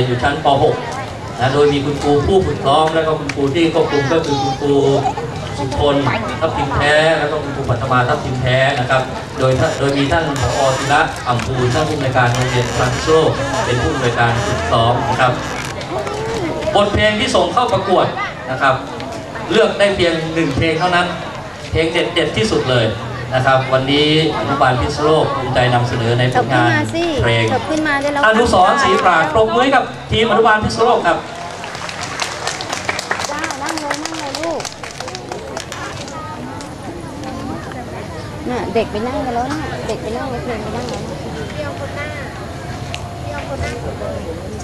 รียนอยู่ชั้นป .6 นะโดยมีคุณครูผู้ฝึกซ้อม และก็คุณครูที่ควบคุมก็คือคุณครูสุพลทัพทิมแท้ แล้วก็คุณครูปัทมาทัพทิมแท้นะครับ โดยโดยมีท่านผอศิระอ่ำภูท่านผู้อำนวยการโรงเรียนทรานซโซเป็นผู้อำนวยการฝึกซ้อมนะครับบทเพลงที่ส่งเข้าประกวดนะครับ เลือกได้เพียงหนึ่งเพลงเท่านั้น เพลงเด็ดเด็ดๆที่สุดเลย นะครับ วันนี้อนุบาลพิษณุโลกภูมิใจนำเสนอในผเถิบลขึ้นงานมาสิเพลง เถิบขึ้นมาได้แล้วอนุสรณ์ศรีปราดปรบมือให้กับทีมอนุบาลพิษณุโลกครับ จ้านั่งเลยนั่งเลยลูกน่ะเด็กไปนั่งกันแล้วน่ะเด็กไปนั่งเลยเพลงไปนั่งแล้วน่ะ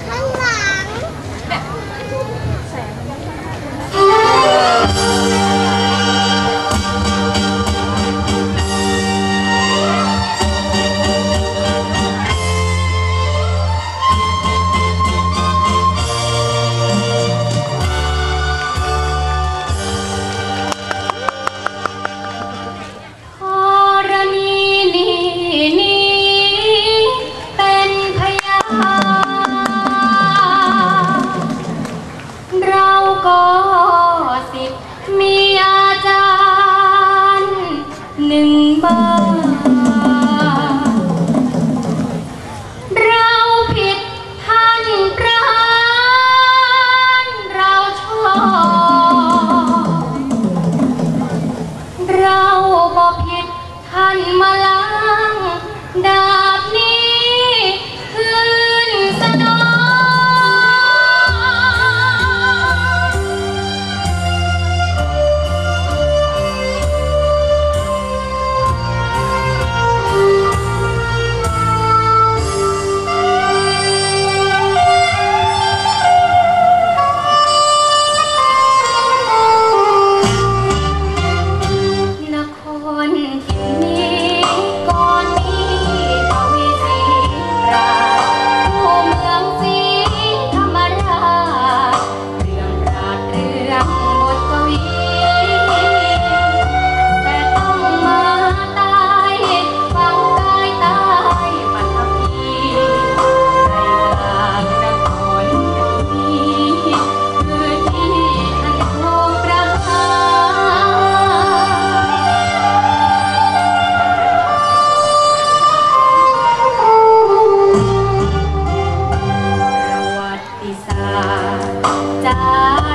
ธ ห ต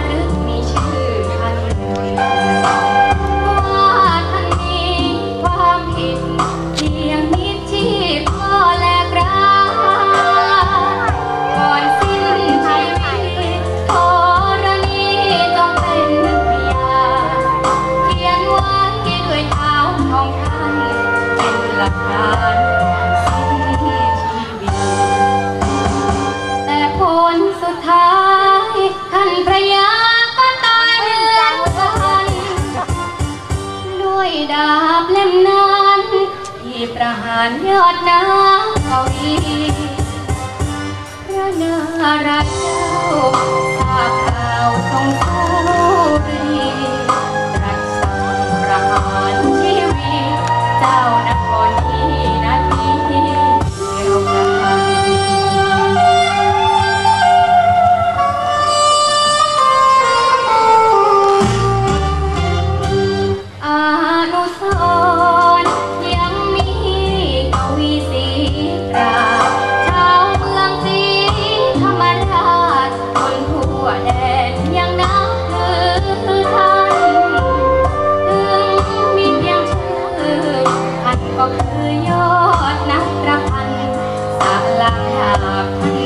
หารยอดน้ำเขาอีพระนาราชเจ้าทราบข่าว ยอดนักประพันธ์สลังหาพัน